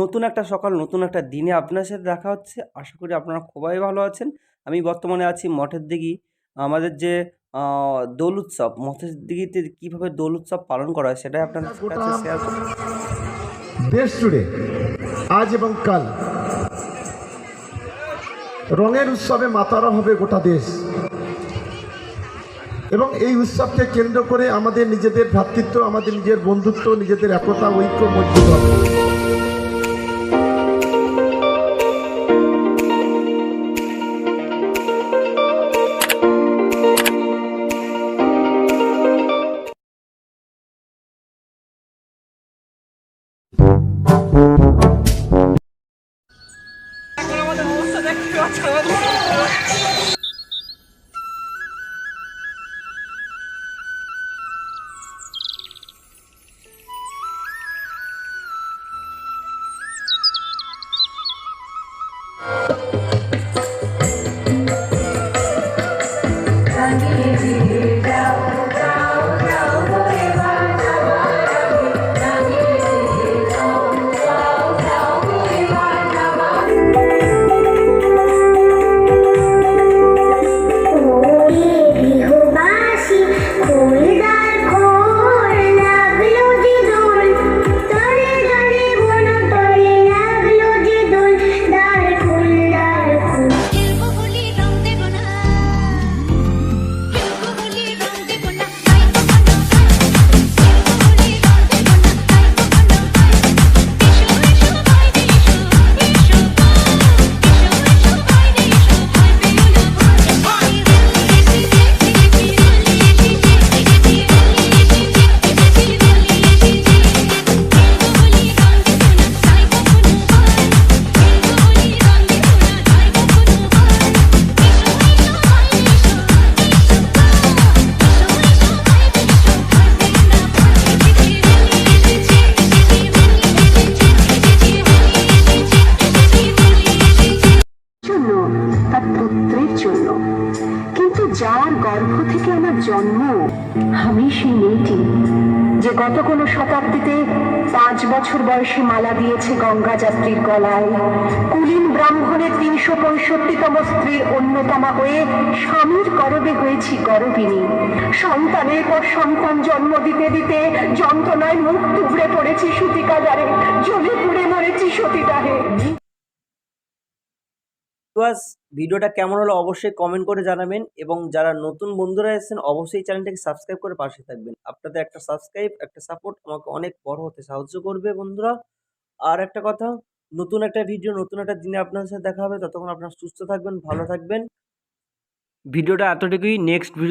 নতুন একটা সকাল নতুন একটা দিনে আপনার সাথে দেখা হচ্ছে। আশা করি আপনারা খুবই ভালো আছেন। আমি বর্তমানে আছি মঠের দিঘি আমাদের যে দোল উৎসব মঠের দিঘিতে কীভাবে দোল উৎসব পালন করা হয় সেটাই আপনার কাছে শেয়ার দেশ জুড়ে আজ এবং কাল রঙের উৎসবে মাতারা হবে গোটা দেশ। এবং এই উৎসবকে কেন্দ্র করে আমাদের নিজেদের ভ্রাতৃত্ব আমাদের নিজের বন্ধুত্ব নিজেদের একতা ঐক্য মজবুত হবে 아, 장난 যার গর্ভ থেকে আমার জন্ম। আমি সেই মেয়েটি, যে গত কোনো শতাব্দীতে পাঁচ বছর বয়সে মালা দিয়েছে গঙ্গা যাত্রীর গলায়। কুলীন ব্রাহ্মণের তিনশো পঁয়ষট্টিতম স্ত্রীর অন্যতমা হয়ে স্বামীর গরবে হয়েছি গরবিনী। সন্তানের পর সন্তান জন্ম দিতে দিতে যন্ত্রণায় মুখ টুবড়ে পড়েছি সুতিকাগারে, জ্বলে পুড়ে মরেছি সতীদাহে। আজ ভিডিওটা কেমন হলো অবশ্যই কমেন্ট করে জানাবেন এবং যারা নতুন বন্ধুরা এসেছেন, অবশ্যই চ্যানেলটাকে সাবস্ক্রাইব করে পাশে থাকবেন। আপনাদের একটা সাবস্ক্রাইব একটা সাপোর্ট আমাকে অনেক বড় হতে সাহায্য করবে বন্ধুরা। আর একটা কথা, নতুন একটা ভিডিও নতুন একটা দিনে আপনাদের সাথে দেখা হবে। ততক্ষণ আপনারা সুস্থ থাকবেন, ভালো থাকবেন। ভিডিওটা এতটুকুই। Next video